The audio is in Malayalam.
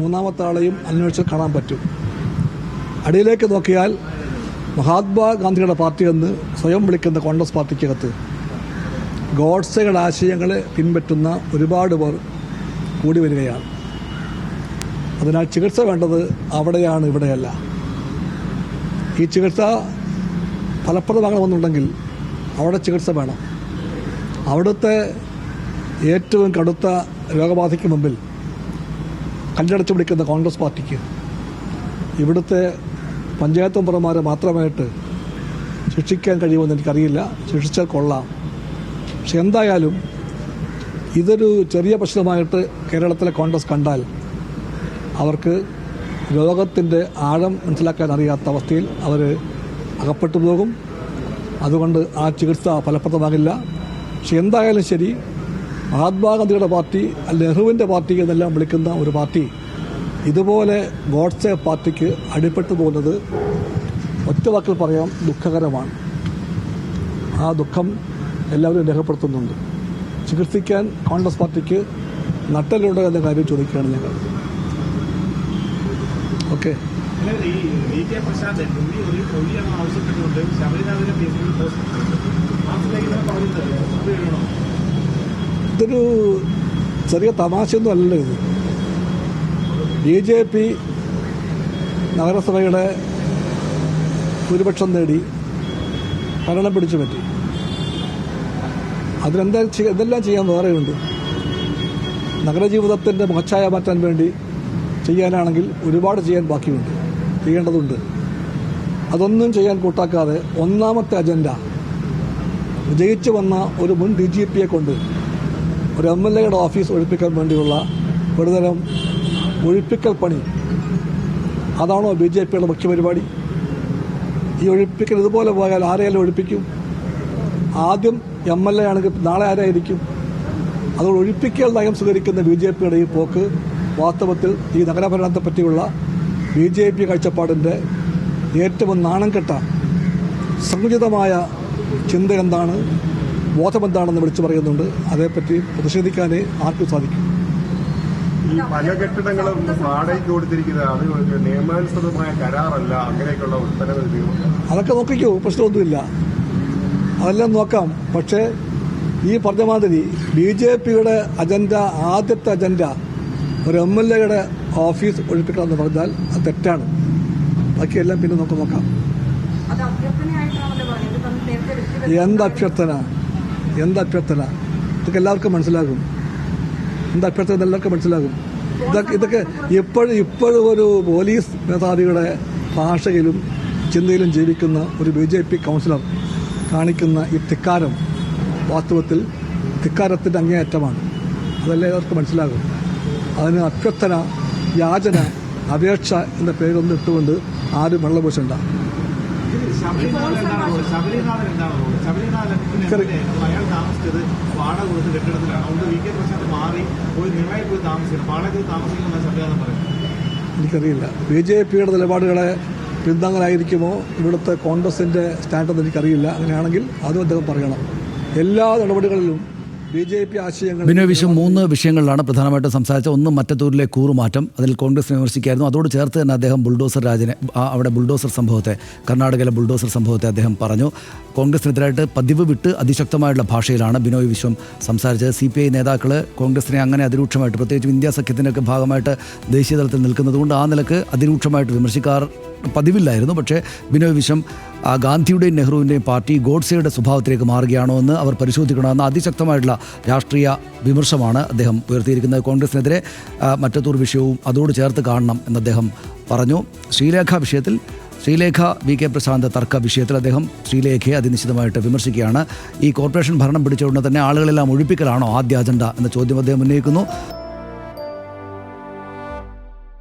മൂന്നാമത്തെ ആളെയും അന്വേഷിച്ച് കാണാൻ പറ്റും. അടിയിലേക്ക് നോക്കിയാൽ മഹാത്മാഗാന്ധിയുടെ പാർട്ടി എന്ന് സ്വയം വിളിക്കുന്ന കോൺഗ്രസ് പാർട്ടിക്കകത്ത് ഗോഡ്സയുടെ ആശയങ്ങളെ പിൻപറ്റുന്ന ഒരുപാട് പേർ കൂടി വരികയാണ്. അതിനാൽ ചികിത്സ വേണ്ടത് അവിടെയാണ് ഇവിടെയല്ല. ഈ ചികിത്സ ഫലപ്രദമാകണമെന്നുണ്ടെങ്കിൽ അവിടെ ചികിത്സ വേണം. അവിടുത്തെ ഏറ്റവും കടുത്ത രോഗബാധയ്ക്ക് മുമ്പിൽ കല്ലടച്ചു വിളിക്കുന്ന കോൺഗ്രസ് പാർട്ടിക്ക് ഇവിടുത്തെ പഞ്ചായത്ത് മെമ്പർമാരെ മാത്രമായിട്ട് ശിക്ഷിക്കാൻ കഴിയുമെന്ന് എനിക്കറിയില്ല. ശിക്ഷിച്ചാൽ കൊള്ളാം. പക്ഷെ എന്തായാലും ഇതൊരു ചെറിയ പ്രശ്നമായിട്ട് കേരളത്തിലെ കോൺഗ്രസ് കണ്ടാൽ അവർക്ക് രോഗത്തിന്റെ ആഴം മനസ്സിലാക്കാൻ അറിയാത്ത അവസ്ഥയിൽ അവർ അകപ്പെട്ടു പോകും. അതുകൊണ്ട് ആ ചികിത്സ ഫലപ്രദമാകില്ല. പക്ഷെ എന്തായാലും ശരി മഹാത്മാഗാന്ധിയുടെ പാർട്ടി നെഹ്റുവിന്റെ പാർട്ടി എന്നെല്ലാം വിളിക്കുന്ന ഒരു പാർട്ടി. ഇതുപോലെ ഗോഡ്സെ പാർട്ടിക്ക് അടിപ്പെട്ടു പോകുന്നത് ഒറ്റ വാക്കിൽ പറയാം ദുഃഖകരമാണ്. ആ ദുഃഖം എല്ലാവരും രേഖപ്പെടുത്തുന്നുണ്ട്. ചികിത്സിക്കാൻ കോൺഗ്രസ് പാർട്ടിക്ക് നട്ടലുണ്ടോ എന്ന കാര്യം ചോദിക്കുകയാണ് ഞങ്ങൾ. ഓക്കെ. ശബരിനാഥിന്റെ ഇതൊരു ചെറിയ തമാശയൊന്നും അല്ലല്ലോ ഇത്. ബി ജെ പി നഗരസഭയുടെ ഭൂരിപക്ഷം നേടി ഭരണം പിടിച്ചു പറ്റി. അതിനെന്താ എന്തെല്ലാം ചെയ്യാൻ വേറെയുണ്ട് നഗരജീവിതത്തിന്റെ മുഖച്ഛായ മാറ്റാൻ വേണ്ടി ചെയ്യാനാണെങ്കിൽ ഒരുപാട് ചെയ്യാൻ ബാക്കിയുണ്ട്. ചെയ്യേണ്ടതുണ്ട്. അതൊന്നും ചെയ്യാൻ കൂട്ടാക്കാതെ ഒന്നാമത്തെ അജണ്ട വിജയിച്ചു വന്ന ഒരു മുൻ ഡി ജി പിയെ കൊണ്ട് ഒരു എം എൽ എയുടെ ഓഫീസ് ഒഴിപ്പിക്കാൻ വേണ്ടിയുള്ള ഒരുതരം ഒഴിപ്പിക്കൽ പണി. അതാണോ ബി ജെ പിയുടെ മുഖ്യ പരിപാടി ഈ ഒഴിപ്പിക്കൽ ഇതുപോലെ പോയാൽ ആരെയാലും ഒഴിപ്പിക്കും? ആദ്യം എം എൽ എ ആണെങ്കിൽ നാളെ ആരായിരിക്കും? അതുകൊണ്ട് ഒഴിപ്പിക്കൽ നയം സ്വീകരിക്കുന്ന ബി ജെ പിയുടെ ഈ പോക്ക് വാസ്തവത്തിൽ ഈ നഗരഭരണത്തെ പറ്റിയുള്ള ബി ജെ പി കാഴ്ചപ്പാടിന്റെ ഏറ്റവും നാണം കെട്ട സങ്കുചിതമായ ചിന്ത എന്താണ് ബോധം എന്താണെന്ന് വിളിച്ചു പറയുന്നുണ്ട്. അതേപ്പറ്റി പ്രതിഷേധിക്കാനേ ആർക്കും സാധിക്കും. ഈ പല കെട്ടിടങ്ങളും വാടകയ്ക്ക് കൊടുത്തിരിക്കുന്നത് അത് നിയമാനുസൃതമായ കരാറല്ല അങ്ങനെയൊക്കെയുള്ള ഉത്തരവ് നിയമം അതൊക്കെ നോക്കിക്കോ പ്രശ്നമൊന്നുമില്ല. അതെല്ലാം നോക്കാം. പക്ഷേ ഈ പറഞ്ഞ മാതിരി ബി ജെ പിയുടെ അജണ്ട ആദ്യത്തെ അജണ്ട ഒരു എം എൽ എയുടെ ഓഫീസ് ഒഴിപ്പിക്കണം എന്ന് പറഞ്ഞാൽ അത് തെറ്റാണ്. ബാക്കിയെല്ലാം പിന്നെ നമുക്ക് നോക്കാം. എന്ത് അഭ്യർത്ഥന? എന്ത് അഭ്യർത്ഥന? ഇതൊക്കെ എല്ലാവർക്കും മനസ്സിലാകും. എന്ത് അഭ്യർത്ഥന? എല്ലാവർക്കും മനസ്സിലാകും. ഇതൊക്കെ ഇതൊക്കെ ഇപ്പോഴും ഇപ്പോഴും ഒരു പോലീസ് മേധാവിയുടെ ഭാഷയിലും ചിന്തയിലും ജീവിക്കുന്ന ഒരു ബി ജെ പി കൗൺസിലർ കാണിക്കുന്ന ഈ ധിക്കാരം വാസ്തവത്തിൽ ധിക്കാരത്തിന്റെ അങ്ങേയറ്റമാണ്. അതെല്ലാവർക്കും മനസ്സിലാകും. അതിന് അഭ്യർത്ഥന യാചന അപേക്ഷ എന്ന പേരൊന്നും ഇട്ടുകൊണ്ട് ആരും വെള്ളപൂശണ്ട. അയാൾ താമസിച്ചത് വാടക കൊടുത്ത് കെട്ടിടത്തിലാണ്. അതുകൊണ്ട് വി കെ പ്രശാന്ത് മാറി പോയി താമസിക്കണം. ശബരിനാഥൻ എനിക്കറിയില്ല. ബി ജെ പിയുടെ നിലപാടുകളെ പിന്താങ്ങലായിരിക്കുമോ? ഇവിടുത്തെ കോൺഗ്രസിന്റെ സ്റ്റാൻഡെന്ന് എനിക്കറിയില്ല. അങ്ങനെയാണെങ്കിൽ അതും അദ്ദേഹം പറയണം. എല്ലാ നടപടികളിലും ബി ജെ പി ആശയങ്ങൾ ബിനോയ് വിശ്വം മൂന്ന് വിഷയങ്ങളിലാണ് പ്രധാനമായിട്ടും സംസാരിച്ചത്. ഒന്ന് മറ്റത്തൂരിലെ കൂറുമാറ്റം. അതിൽ കോൺഗ്രസ് വിമർശിക്കായിരുന്നു. അതോട് ചേർത്ത് തന്നെ അദ്ദേഹം ബുൾഡോസർ രാജിനെ അവിടെ ബുൾഡോസർ സംഭവത്തെ കർണാടകയിലെ ബുൾഡോസർ സംഭവത്തെ അദ്ദേഹം പറഞ്ഞു. കോൺഗ്രസിനെതിരായിട്ട് പതിവ് വിട്ട് അതിശക്തമായിട്ടുള്ള ഭാഷയിലാണ് ബിനോയ് വിശ്വം സംസാരിച്ചത്. സി പി ഐ നേതാക്കൾ കോൺഗ്രസിനെ അങ്ങനെ അതിരൂക്ഷമായിട്ട് പ്രത്യേകിച്ചും ഇന്ത്യ സഖ്യത്തിന്റെയൊക്കെ ഭാഗമായിട്ട് ദേശീയ തലത്തിൽ നിൽക്കുന്നതുകൊണ്ട് ആ നിലയ്ക്ക് അതിരൂക്ഷമായിട്ട് വിമർശിക്കാർ പതിവില്ലായിരുന്നു. പക്ഷേ ബിനോയ് വിശ്വം ഗാന്ധിയുടെയും നെഹ്റുവിന്റെയും പാർട്ടി ഗോഡ്സെയുടെ സ്വഭാവത്തിലേക്ക് മാറുകയാണോ എന്ന് അവർ പരിശോധിക്കണമെന്ന അതിശക്തമായിട്ടുള്ള രാഷ്ട്രീയ വിമർശമാണ് അദ്ദേഹം ഉയർത്തിയിരിക്കുന്നത്. കോൺഗ്രസിനെതിരെ മറ്റത്തൂർ വിഷയവും അതോട് ചേർത്ത് കാണണം എന്ന് അദ്ദേഹം പറഞ്ഞു. ശ്രീലേഖ വിഷയത്തിൽ ശ്രീലേഖ വി. കെ. പ്രശാന്ത് തർക്ക വിഷയത്തിൽ അദ്ദേഹം ശ്രീലേഖയെ അതിനിശ്ചിതമായിട്ട് വിമർശിക്കുകയാണ്. ഈ കോർപ്പറേഷൻ ഭരണം പിടിച്ചുകൊണ്ട് തന്നെ ആളുകളെല്ലാം ഒഴിപ്പിക്കലാണോ ആദ്യ അജണ്ട എന്ന ചോദ്യം അദ്ദേഹം ഉന്നയിക്കുന്നു.